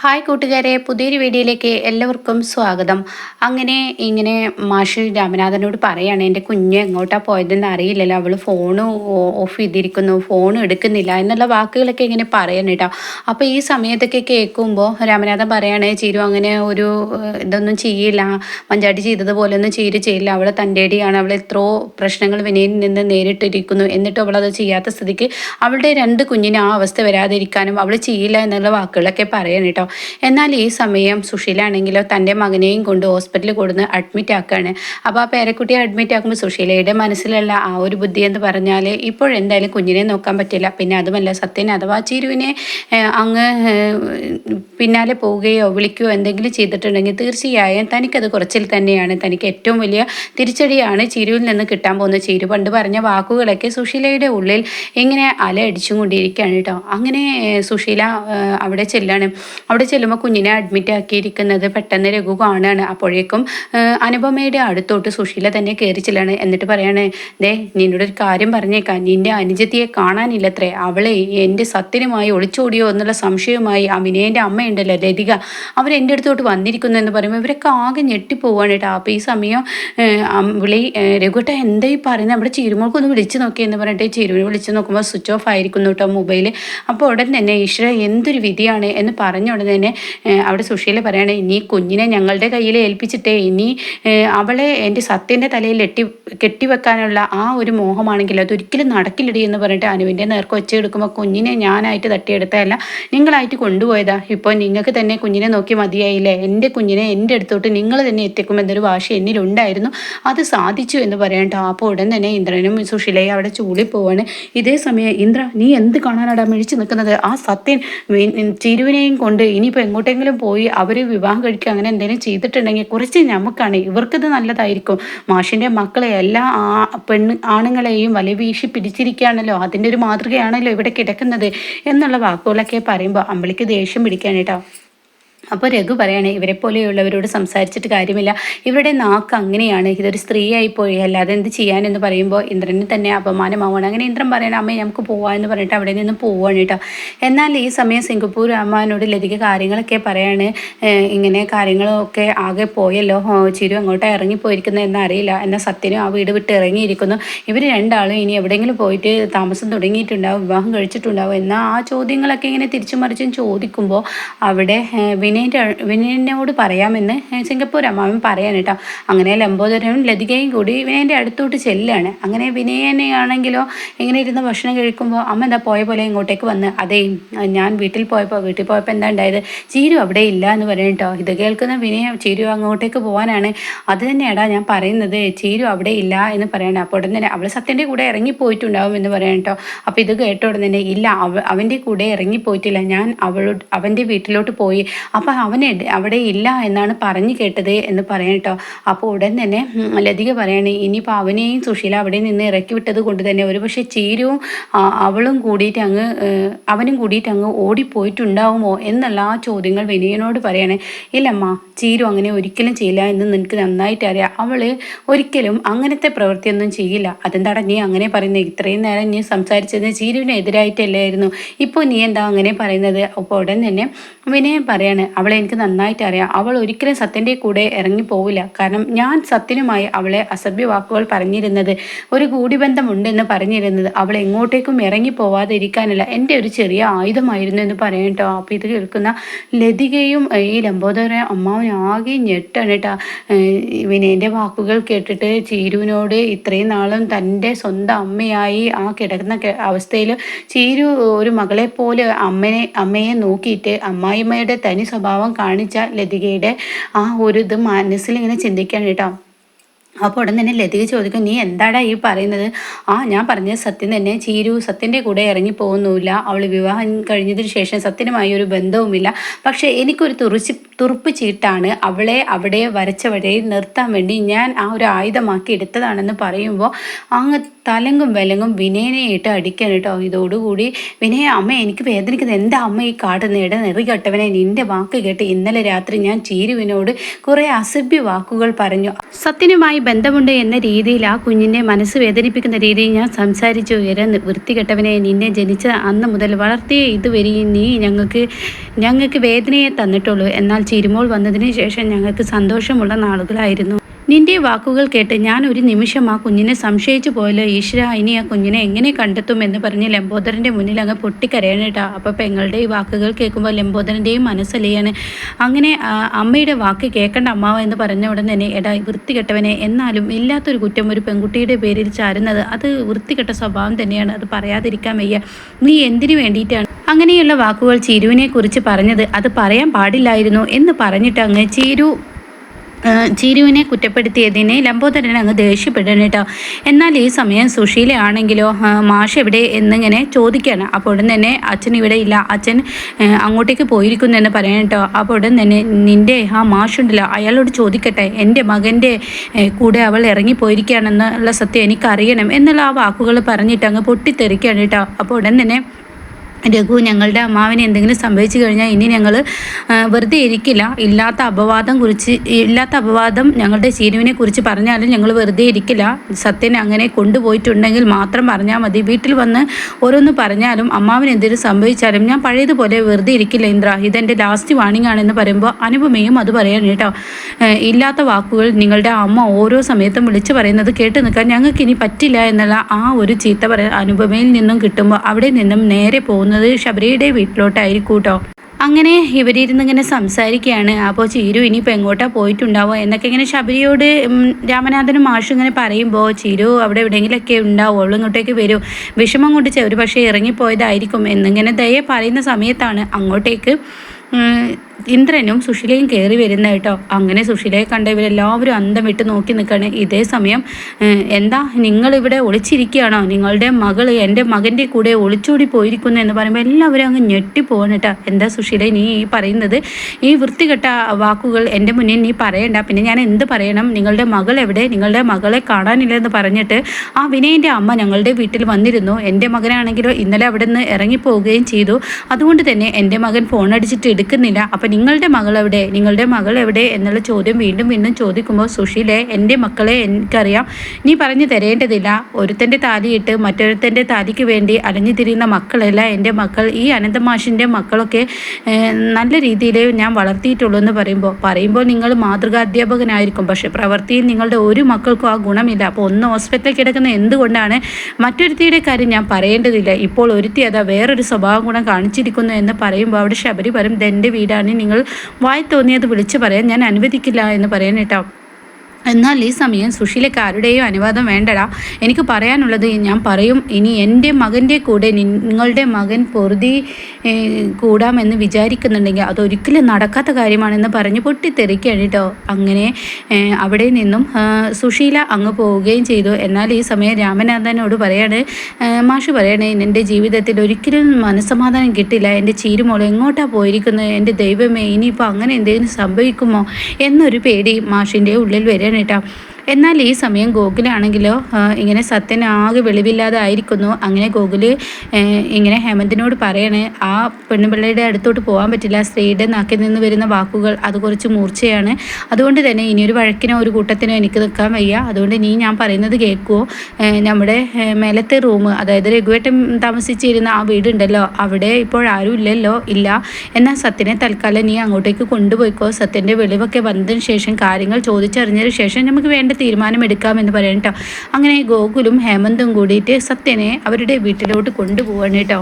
Hi കൂട്ടുകാരെ പുതിയൊരു വീഡിയോയിലേക്ക് എല്ലാവർക്കും സ്വാഗതം. അങ്ങനെ ഇങ്ങനെ മാഷ് രാമനാഥനോട് പറയുകയാണ് എന്റെ കുഞ്ഞ് എങ്ങോട്ടാണ് പോയതെന്ന് അറിയില്ലല്ലോ. അവൾ ഫോൺ ഓഫ് ചെയ്തിരിക്കുന്നു ഫോൺ എടുക്കുന്നില്ല എന്നുള്ള വാക്കുകളൊക്കെ ഇങ്ങനെ പറയണം കേട്ടോ. അപ്പോൾ ഈ സമയത്തൊക്കെ കേൾക്കുമ്പോൾ രാമനാഥൻ പറയാണ് ചിരു അങ്ങനെ ഒരു ഇതൊന്നും ചെയ്യില്ല. മഞ്ചാടി ചെയ്തതുപോലൊന്നും ചീരു ചെയ്യില്ല. അവൾ തന്റെ അടിയാണ്. അവൾ എത്രയോ പ്രശ്നങ്ങൾ വിനയിൽ നിന്ന് നേരിട്ടിരിക്കുന്നു. എന്നിട്ട് അവളത് ചെയ്യാത്ത സ്ഥിതിക്ക് അവളുടെ രണ്ട് കുഞ്ഞിന് ആ അവസ്ഥ വരാതിരിക്കാനും അവൾ ചെയ്യില്ല എന്നുള്ള വാക്കുകളൊക്കെ പറയണം കേട്ടോ. എന്നാൽ ഈ സമയം സുശീലാണെങ്കിലോ തന്റെ മകനെയും കൊണ്ട് ഹോസ്പിറ്റലിൽ കൊടുന്ന് അഡ്മിറ്റ് ആക്കുകയാണ് അപ്പോൾ ആ പേരക്കുട്ടിയെ അഡ്മിറ്റ് ആക്കുമ്പോൾ സുശീലയുടെ മനസ്സിലുള്ള ആ ഒരു ബുദ്ധി എന്ന് പറഞ്ഞാൽ ഇപ്പോഴെന്തായാലും കുഞ്ഞിനെ നോക്കാൻ പറ്റില്ല. പിന്നെ അതുമല്ല സത്യൻ അഥവാ ചിരുവിനെ അങ്ങ് പിന്നാലെ പോവുകയോ വിളിക്കുകയോ എന്തെങ്കിലും ചെയ്തിട്ടുണ്ടെങ്കിൽ തീർച്ചയായും തനിക്കത് കുറച്ചിൽ തന്നെയാണ്. തനിക്ക് ഏറ്റവും വലിയ തിരിച്ചടിയാണ് ചിരുവിൽ നിന്ന് കിട്ടാൻ പോകുന്ന ചിരു പണ്ട് പറഞ്ഞ വാക്കുകളൊക്കെ സുശീലയുടെ ഉള്ളിൽ ഇങ്ങനെ അലയടിച്ചും കൊണ്ടിരിക്കുകയാണ് കേട്ടോ. അങ്ങനെ സുശീല അവിടെ ചെല്ലാണ്. അവിടെ ചെല്ലുമ്പോൾ കുഞ്ഞിനെ അഡ്മിറ്റ് ആക്കിയിരിക്കുന്നത് പെട്ടെന്ന് രഘു കാണുകയാണ്. അപ്പോഴേക്കും അനുപമയുടെ അടുത്തോട്ട് സുശീല തന്നെ കയറി ചെല്ലാണ്. എന്നിട്ട് പറയാണ് ദേ നിന്നോട് ഒരു കാര്യം പറഞ്ഞേക്കാം. നിന്റെ അനുജത്തിയെ കാണാനില്ലത്രേ. അവളെ എന്റെ സത്യനുമായി ഒളിച്ചോടിയോ എന്നുള്ള സംശയവുമായി ആ വിനയന്റെ അമ്മയുണ്ടല്ലോ ലതിക. അവർ എന്റെ അടുത്തോട്ട് വന്നിരിക്കുന്നു എന്ന് പറയുമ്പോൾ ഇവരൊക്കെ ആകെ ഞെട്ടിപ്പോവാണ് കേട്ടോ. അപ്പോൾ ഈ സമയം വിളി രഘുട്ട എന്താ ഈ പറയുന്നത് നമ്മുടെ ചിരുമോൾക്ക് ഒന്ന് വിളിച്ച് നോക്കി എന്ന് പറഞ്ഞിട്ട് ചിരുവിനെ വിളിച്ച് നോക്കുമ്പോൾ സ്വിച്ച് ഓഫ് ആയിരിക്കുന്നു കേട്ടോ മൊബൈൽ അപ്പോൾ ഉടൻ തന്നെ ഈശ്വര എന്തൊരു വിധിയാണ് എന്ന് പറഞ്ഞ ഉടൻ തന്നെ അവിടെ സുശീല പറയാണ് ഇനി കുഞ്ഞിനെ ഞങ്ങളുടെ കയ്യിൽ ഏൽപ്പിച്ചിട്ടേ ഇനി അവളെ എന്റെ സത്യന്റെ തലയിൽ എട്ടി കെട്ടിവെക്കാനുള്ള ആ ഒരു മോഹമാണെങ്കിൽ അതൊരിക്കലും നടക്കില്ലടി എന്ന് പറഞ്ഞിട്ട് അനുവിന്റെ നേർക്ക് വെച്ചെടുക്കുമ്പോൾ കുഞ്ഞിനെ ഞാനായിട്ട് തട്ടിയെടുത്തതല്ല നിങ്ങളായിട്ട് കൊണ്ടുപോയതാ. ഇപ്പോൾ നിങ്ങൾക്ക് തന്നെ കുഞ്ഞിനെ നോക്കി മതിയായില്ലേ? എന്റെ കുഞ്ഞിനെ എന്റെ അടുത്തോട്ട് നിങ്ങൾ തന്നെ എത്തിക്കുമെന്നൊരു വാശി എന്നിലുണ്ടായിരുന്നു. അത് സാധിച്ചു എന്ന് പറയട്ടോ അപ്പോൾ ഉടൻ തന്നെ ഇന്ദ്രനും സുശീലയും അവിടെ ചൂളി പോവാണ്. ഇതേ സമയം ഇന്ദ്ര നീ എന്ത് കാണാനാടാ മിഴിച്ചു നിൽക്കുന്നത്? ആ സത്യൻ ചിരുവിനെയും കൊണ്ട് ഇനിയിപ്പോൾ എങ്ങോട്ടെങ്കിലും പോയി അവർ വിവാഹം കഴിക്കുക അങ്ങനെ എന്തെങ്കിലും ചെയ്തിട്ടുണ്ടെങ്കിൽ കുറച്ച് നമുക്കാണ് ഇവർക്കത് നല്ലതായിരിക്കും. മാഷിന്റെ മക്കളെ എല്ലാ പെണ്ണ് ആണുങ്ങളെയും വല വീശി പിടിച്ചിരിക്കുകയാണല്ലോ. അതിന്റെ ഒരു മാതൃകയാണല്ലോ ഇവിടെ കിടക്കുന്നത്. എന്നുള്ള വാക്കുകളൊക്കെ പറയുമ്പോൾ അമ്പളിക്ക് ദേഷ്യം പിടിക്കാൻ കേട്ടോ അപ്പോൾ രഘു പറയാണ് ഇവരെ പോലെയുള്ളവരോട് സംസാരിച്ചിട്ട് കാര്യമില്ല. ഇവരുടെ നാക്ക് അങ്ങനെയാണ്. ഇതൊരു സ്ത്രീയായി പോയി. അല്ലാതെ എന്ത് ചെയ്യാനെന്ന് പറയുമ്പോൾ ഇന്ദ്രന് തന്നെ അപമാനമാവുകയാണ്. അങ്ങനെ ഇന്ദ്രൻ പറയണം അമ്മേ നമുക്ക് പോവാം എന്ന് പറഞ്ഞിട്ട് അവിടെ നിന്ന് പോവാണ് കേട്ടോ. എന്നാൽ ഈ സമയം സിംഗപ്പൂർ അമ്മാനോട് ലതിക കാര്യങ്ങളൊക്കെ പറയാണ് ഇങ്ങനെ കാര്യങ്ങളൊക്കെ ആകെ പോയല്ലോ. ചിരു അങ്ങോട്ട് ഇറങ്ങിപ്പോയിരിക്കുന്നത് എന്നറിയില്ല എന്നാൽ സത്യനും ആ വീട് വിട്ട് ഇറങ്ങിയിരിക്കുന്നു. ഇവർ രണ്ടാളും ഇനി എവിടെയെങ്കിലും പോയിട്ട് താമസം തുടങ്ങിയിട്ടുണ്ടാവും വിവാഹം കഴിച്ചിട്ടുണ്ടാവും. എന്നാൽ ആ ചോദ്യങ്ങളൊക്കെ ഇങ്ങനെ തിരിച്ചു മറിച്ചും ചോദിക്കുമ്പോൾ അവിടെ വിനയന്റെ വിനയനോട് പറയാമെന്ന് സിംഗപ്പൂർ അമ്മാവൻ പറയാൻ കേട്ടോ അങ്ങനെ ലംബോദരനും ലതികയും കൂടി വിനയന്റെ അടുത്തോട്ട് ചെല്ലാണ്. അങ്ങനെ വിനയനെയാണെങ്കിലോ ഇങ്ങനെ ഇരുന്ന് ഭക്ഷണം കഴിക്കുമ്പോൾ അമ്മ എന്താ പോയ പോലെ ഇങ്ങോട്ടേക്ക് വന്ന് അതേ ഞാൻ വീട്ടിൽ പോയപ്പോൾ വീട്ടിൽ പോയപ്പോൾ എന്താ ഉണ്ടായത്? ചീരു അവിടെ ഇല്ല എന്ന് പറയും കേട്ടോ ഇത് കേൾക്കുന്ന വിനയ ചീരു അങ്ങോട്ടേക്ക് പോകാനാണ് അത് തന്നെയാടാ ഞാൻ പറയുന്നത്. ചീരു അവിടെ ഇല്ല എന്ന് പറയണം. അപ്പോൾ ഉടൻ തന്നെ അവൾ സത്യന്റെ കൂടെ ഇറങ്ങിപ്പോയിട്ടുണ്ടാവും എന്ന് പറയാം കേട്ടോ അപ്പോൾ ഇത് കേട്ട ഉടൻ തന്നെ ഇല്ല അവ അവന്റെ കൂടെ ഇറങ്ങിപ്പോയിട്ടില്ല ഞാൻ അവളോട് അവന്റെ വീട്ടിലോട്ട് പോയി. അപ്പോൾ അവൻ എട്- അവിടെ ഇല്ല എന്നാണ് പറഞ്ഞു കേട്ടത് എന്ന് പറയാം കേട്ടോ. അപ്പോൾ ഉടൻ തന്നെ ലതിക പറയാണ് ഇനിയിപ്പോൾ അവനെയും സുശീല അവിടെ നിന്ന് ഇറക്കി വിട്ടത് കൊണ്ട് തന്നെ ഒരുപക്ഷെ പക്ഷെ ആ, അവളും കൂടിയിട്ട് അങ്ങ് അവനും കൂടിയിട്ട് അങ്ങ് ഓടിപ്പോയിട്ടുണ്ടാവുമോ? എന്നുള്ള ആ ചോദ്യങ്ങൾ വിനയനോട് പറയാണ് ഇല്ലമ്മ ചീരു അങ്ങനെ ഒരിക്കലും ചെയ്യില്ല എന്ന് നിനക്ക് നന്നായിട്ട് അറിയാം. അവൾ ഒരിക്കലും അങ്ങനത്തെ പ്രവൃത്തിയൊന്നും ചെയ്യില്ല. അതെന്താടാ നീ അങ്ങനെ പറയുന്നത് ഇത്രയും നേരം നീ സംസാരിച്ചത് ചീരുവിനെതിരായിട്ടല്ലായിരുന്നു. ഇപ്പോൾ നീ എന്താ അങ്ങനെ പറയുന്നത്? അപ്പോൾ ഉടൻ തന്നെ വിനയൻ പറയാണ് അവളെ എനിക്ക് നന്നായിട്ട് അറിയാം. അവൾ ഒരിക്കലും സത്യന്റെ കൂടെ ഇറങ്ങി പോവില്ല കാരണം ഞാൻ സത്യനുമായി അവളെ അസഭ്യ വാക്കുകൾ പറഞ്ഞിരുന്നത് ഒരു കൂടിബന്ധമുണ്ടെന്ന് പറഞ്ഞിരുന്നത് അവൾ എങ്ങോട്ടേക്കും ഇറങ്ങി പോവാതെ ഇരിക്കാനല്ല എന്റെ ഒരു ചെറിയ ആയുധമായിരുന്നു എന്ന് പറയാം കേട്ടോ. അപ്പോൾ ഇത് കേൾക്കുന്ന ലതികയും ഈ ലംബോദര അമ്മാവൻ ആകെ ഞെട്ടാണ് കേട്ടോ. എന്റെ വാക്കുകൾ കേട്ടിട്ട് ചീരുവിനോട് ഇത്രയും നാളും തന്റെ സ്വന്തം അമ്മയായി ആ കിടക്കുന്ന അവസ്ഥയിൽ ചീരു ഒരു മകളെ പോലെ അമ്മനെ അമ്മയെ നോക്കിയിട്ട് അമ്മായിമ്മയുടെ തനി സ്വഭാവം കാണിച്ച ലതികയുടെ ആ ഒരു ഇത് മനസ്സിൽ ഇങ്ങനെ ചിന്തിക്കാൻ കേട്ടോ അപ്പോൾ ഉടൻ തന്നെ ലതിക ചോദിക്കും നീ എന്താടാ ഈ പറയുന്നത്? ആ ഞാൻ പറഞ്ഞ സത്യം തന്നെ. ചീരു സത്യന്റെ കൂടെ ഇറങ്ങി പോകുന്നുമില്ല. അവൾ വിവാഹം കഴിഞ്ഞതിന് ശേഷം സത്യനുമായി ഒരു ബന്ധവുമില്ല. പക്ഷേ എനിക്കൊരു തുറച്ച് തുറുപ്പ് ചീട്ടാണ്. അവളെ അവിടെ വരച്ച വഴിയിൽ നിർത്താൻ വേണ്ടി ഞാൻ ആ ഒരു ആയുധമാക്കി എടുത്തതാണെന്ന് പറയുമ്പോൾ അങ്ങ് തലങ്കും വിലങ്ങും വിനയനെ ഇട്ട് അടിക്കാൻ കേട്ടോ. ഇതോടുകൂടി വിനയ അമ്മ എനിക്ക് വേദനിക്കുന്നത് എന്റെ അമ്മ ഈ കാട്ടുന്ന ഇട നെറികെട്ടവനെ നിന്റെ വാക്ക് കേട്ട് ഇന്നലെ രാത്രി ഞാൻ ചീരുവിനോട് കുറേ അസഭ്യ വാക്കുകൾ പറഞ്ഞു. സത്യനുമായി ബന്ധമുണ്ട് എന്ന രീതിയിൽ ആ കുഞ്ഞിനെ മനസ്സ് വേദനിപ്പിക്കുന്ന രീതിയിൽ ഞാൻ സംസാരിച്ചു. ഇര വൃത്തികെട്ടവനെ നിന്നെ ജനിച്ച അന്ന് മുതൽ വളർത്തിയ ഇതുവരെ നീ ഞങ്ങൾക്ക് ഞങ്ങൾക്ക് വേദനയെ തന്നിട്ടുള്ളൂ. എന്നാൽ ചിരുമോൾ വന്നതിന് ശേഷം ഞങ്ങൾക്ക് സന്തോഷമുള്ള നാളുകളായിരുന്നു. നിന്റെ വാക്കുകൾ കേട്ട് ഞാൻ ഒരു നിമിഷം ആ കുഞ്ഞിനെ സംശയിച്ചു പോയല്ലോ. ഈശ്വര ഇനി ആ കുഞ്ഞിനെ എങ്ങനെ കണ്ടെത്തുമെന്ന് പറഞ്ഞ് ലംബോദരന്റെ മുന്നിൽ അങ്ങ് പൊട്ടിക്കരയണേട്ടാ അപ്പോൾ പെങ്ങളുടെ ഈ വാക്കുകൾ കേൾക്കുമ്പോൾ ലംബോദരന്റെയും മനസ്സലിയാണ്. അങ്ങനെ അമ്മയുടെ വാക്ക് കേൾക്കേണ്ട അമ്മാവ എന്ന് പറഞ്ഞ ഉടൻ തന്നെ എടാ വൃത്തികെട്ടവനെ എന്നാലും ഇല്ലാത്തൊരു കുറ്റം ഒരു പെൺകുട്ടിയുടെ പേരിൽ ചാരുന്നത് അത് വൃത്തികെട്ട സ്വഭാവം തന്നെയാണ്. അത് പറയാതിരിക്കാൻ വയ്യ. നീ എന്തിനു വേണ്ടിയിട്ടാണ്? അങ്ങനെയുള്ള വാക്കുകൾ ചിരുവിനെ കുറിച്ച് പറഞ്ഞത് അത് പറയാൻ പാടില്ലായിരുന്നു എന്ന് പറഞ്ഞിട്ട് അങ്ങ് ചിരു ചിരുവിനെ കുറ്റപ്പെടുത്തിയതിനെ ലംബോദരൻ അങ്ങ് ദേഷ്യപ്പെടണം കേട്ടോ. എന്നാൽ ഈ സമയം സുശീലയാണെങ്കിലോ മാഷ് എവിടെ എന്നിങ്ങനെ ചോദിക്കുകയാണ്. അപ്പോൾ ഉടൻ തന്നെ അച്ഛൻ ഇവിടെ ഇല്ല. അച്ഛൻ അങ്ങോട്ടേക്ക് പോയിരിക്കുന്നു എന്ന് പറയാൻ കേട്ടോ. അപ്പോൾ ഉടൻ തന്നെ നിന്റെ ആ മാഷുണ്ടല്ലോ അയാളോട് ചോദിക്കട്ടെ. എന്റെ മകന്റെ കൂടെ അവൾ ഇറങ്ങിപ്പോയിരിക്കുകയാണെന്നുള്ള സത്യം എനിക്കറിയണം എന്നുള്ള ആ വാക്കുകൾ പറഞ്ഞിട്ട് അങ്ങ് പൊട്ടിത്തെറിക്കുകയാണ് കേട്ടോ. അപ്പോൾ ഉടൻ തന്നെ രഘു ഞങ്ങളുടെ അമ്മാവിന് എന്തെങ്കിലും സംഭവിച്ചു കഴിഞ്ഞാൽ ഇനി ഞങ്ങൾ വെറുതെ ഇരിക്കില്ല. ഇല്ലാത്ത അപവാദം കുറിച്ച് ഇല്ലാത്ത അപവാദം ഞങ്ങളുടെ ശീനുവിനെ കുറിച്ച് പറഞ്ഞാലും ഞങ്ങൾ വെറുതെ ഇരിക്കില്ല. സത്യനെ അങ്ങനെ കൊണ്ടുപോയിട്ടുണ്ടെങ്കിൽ മാത്രം പറഞ്ഞാൽ മതി. വീട്ടിൽ വന്ന് ഓരോന്ന് പറഞ്ഞാലും അമ്മാവിന് എന്തെങ്കിലും സംഭവിച്ചാലും ഞാൻ പഴയതുപോലെ വെറുതെ ഇരിക്കില്ല ഇന്ദ്ര. ഇതെന്റെ ലാസ്റ്റ് വാണിംഗ് ആണെന്ന് പറയുമ്പോൾ അനുപമയും അത് പറയാൻ കേട്ടോ. ഇല്ലാത്ത വാക്കുകൾ നിങ്ങളുടെ അമ്മ ഓരോ സമയത്തും വിളിച്ചു പറയുന്നത് കേട്ട് നിൽക്കാൻ ഞങ്ങൾക്ക് ഇനി പറ്റില്ല എന്നുള്ള ആ ഒരു ചീത്ത പറ അനുപമയിൽ നിന്നും കിട്ടുമ്പോൾ അവിടെ നിന്നും നേരെ പോകുന്നത് പോകുന്നത് ശബരിയുടെ വീട്ടിലോട്ടായിരിക്കും കേട്ടോ അങ്ങനെ ഇവരിരുന്ന് ഇങ്ങനെ സംസാരിക്കുകയാണ്. അപ്പോൾ ചീരു ഇനിയിപ്പോൾ എങ്ങോട്ടാ പോയിട്ടുണ്ടാവോ എന്നൊക്കെ ഇങ്ങനെ ശബരിയോട് രാമനാഥനും മാഷും ഇങ്ങനെ പറയുമ്പോൾ ചീരു അവിടെ എവിടെയെങ്കിലൊക്കെ ഉണ്ടാവും ഇങ്ങോട്ടേക്ക് വരും. വിഷമം കൊണ്ട് ഒരു പക്ഷേ ഇറങ്ങിപ്പോയതായിരിക്കും എന്നിങ്ങനെ ദയ പറയുന്ന സമയത്താണ് അങ്ങോട്ടേക്ക് ഇന്ദ്രനും സുശീലയും കയറി വരുന്ന അങ്ങനെ സുശീലയെ കണ്ട ഇവരെല്ലാവരും അന്തം വിട്ട് നോക്കി നിൽക്കുകയാണ്. ഇതേ സമയം എന്താ നിങ്ങളിവിടെ ഒളിച്ചിരിക്കുകയാണോ? നിങ്ങളുടെ മകൾ എന്റെ മകന്റെ കൂടെ ഒളിച്ചോടി പോയിരിക്കുന്നു എന്ന് പറയുമ്പോൾ എല്ലാവരും അങ്ങ് ഞെട്ടിപ്പോവാണ് കേട്ടോ. എന്താ സുശീല നീ ഈ പറയുന്നത്? ഈ വൃത്തികെട്ട വാക്കുകൾ എന്റെ മുന്നിൽ നീ പറയണ്ട. പിന്നെ ഞാൻ എന്ത് പറയണം? നിങ്ങളുടെ മകൾ എവിടെ? നിങ്ങളുടെ മകളെ കാണാനില്ലെന്ന് പറഞ്ഞിട്ട് ആ വിനയന്റെ അമ്മ ഞങ്ങളുടെ വീട്ടിൽ വന്നിരുന്നു. എന്റെ മകനാണെങ്കിലോ ഇന്നലെ അവിടെ നിന്ന് ഇറങ്ങിപ്പോവുകയും ചെയ്തു. അതുകൊണ്ട് തന്നെ എന്റെ മകൻ ഫോൺ അടിച്ചിട്ട് എടുക്കുന്നില്ല. അപ്പം നിങ്ങളുടെ മകൾ എവിടെ നിങ്ങളുടെ മകൾ എവിടെ എന്നുള്ള ചോദ്യം വീണ്ടും വീണ്ടും ചോദിക്കുമ്പോൾ സുഷീലെ എന്റെ മക്കളെ എനിക്കറിയാം. നീ പറഞ്ഞു തരേണ്ടതില്ല. ഒരുത്തന്റെ താലിയിട്ട് മറ്റൊരുത്തന്റെ താലിക്ക് വേണ്ടി അലഞ്ഞു തിരിയുന്ന മക്കളല്ല എന്റെ മക്കൾ. ഈ അനന്തമാഷിന്റെ മക്കളൊക്കെ നല്ല രീതിയിൽ ഞാൻ വളർത്തിയിട്ടുള്ളൂ എന്ന് പറയുമ്പോൾ പറയുമ്പോൾ നിങ്ങൾ മാതൃകാ അധ്യാപകനായിരിക്കും പക്ഷേ പ്രവൃത്തിയിൽ നിങ്ങളുടെ ഒരു മക്കൾക്കും ആ ഗുണമില്ല. അപ്പോൾ ഒന്ന് ഹോസ്പിറ്റലിൽ കിടക്കുന്ന എന്തുകൊണ്ടാണ് മറ്റൊരുത്തിയുടെ കാര്യം ഞാൻ പറയേണ്ടതില്ല? ഇപ്പോൾ ഒരുത്തി അതാ വേറൊരു സ്വഭാവം ഗുണം കാണിച്ചിരിക്കുന്നു എന്ന് പറയുമ്പോൾ അവിടെ ശബരി പറയും എന്റെ വീടാണ് നിങ്ങൾ വായി തോന്നിയത് വിളിച്ചു പറയാൻ ഞാൻ അനുവദിക്കില്ല എന്ന് പറയാൻ കേട്ടോ എന്നാൽ ഈ സമയം സുശീലയ്ക്ക് ആരുടെയും അനുവാദം വേണ്ടടാ. എനിക്ക് പറയാനുള്ളത് ഞാൻ പറയും ഇനി എന്റെ മകന്റെ കൂടെ നിങ്ങളുടെ മകൻ പൊറുതി കൂടാമെന്ന് വിചാരിക്കുന്നുണ്ടെങ്കിൽ അതൊരിക്കലും നടക്കാത്ത കാര്യമാണെന്ന് പറഞ്ഞ് പൊട്ടിത്തെറിക്കുകയാണ് കേട്ടോ. അങ്ങനെ അവിടെ നിന്നും സുശീല അങ്ങ് പോവുകയും ചെയ്തു. എന്നാൽ ഈ സമയം രാമനാഥനോട് പറയാണ് മാഷ് പറയണേ എന്റെ ജീവിതത്തിൽ ഒരിക്കലും മനസ്സമാധാനം കിട്ടില്ല. എന്റെ ചീരുമോൾ എങ്ങോട്ടാണ് പോയിരിക്കുന്നത്? എന്റെ ദൈവമേ ഇനിയിപ്പോൾ അങ്ങനെ എന്തെങ്കിലും സംഭവിക്കുമോ? എന്നൊരു പേടി മാഷിന്റെ ഉള്ളിൽ വരികയാണ് കേട്ടോ എന്നാൽ ഈ സമയം ഗോകുലാണെങ്കിലോ ഇങ്ങനെ സത്യൻ ആകെ വെളിവില്ലാതെ ആയിരിക്കുന്നു അങ്ങനെ ഗോകുൽ ഇങ്ങനെ ഹേമന്തിനോട് പറയണേ ആ പെണ്ണുപിള്ളയുടെ അടുത്തോട്ട് പോകാൻ പറ്റില്ല. സ്ത്രീയുടെ നാക്കിൽ നിന്ന് വരുന്ന വാക്കുകൾ അത് കുറച്ച് മൂർച്ചയാണ്. അതുകൊണ്ട് തന്നെ ഇനിയൊരു വഴക്കിനോ ഒരു കൂട്ടത്തിനോ എനിക്ക് നിൽക്കാൻ വയ്യ. അതുകൊണ്ട് നീ ഞാൻ പറയുന്നത് കേൾക്കുമോ നമ്മുടെ മേലത്തെ റൂം അതായത് രഘുവേട്ടൻ താമസിച്ചിരുന്ന ആ വീടുണ്ടല്ലോ അവിടെ ഇപ്പോൾ ആരും ഇല്ലല്ലോ ഇല്ല. എന്നാൽ സത്യനെ തൽക്കാലം നീ അങ്ങോട്ടേക്ക് കൊണ്ടുപോയിക്കോ. സത്യന്റെ വെളിവൊക്കെ വന്നതിന് ശേഷം കാര്യങ്ങൾ ചോദിച്ചറിഞ്ഞതിന് ശേഷം നമുക്ക് വേണ്ട തീരുമാനമെടുക്കാമെന്ന് പറയണം കേട്ടോ അങ്ങനെ ഗോകുലും ഹേമന്തും കൂടിയിട്ട് സത്യനെ അവരുടെ വീട്ടിലോട്ട് കൊണ്ടുപോവാണ് കേട്ടോ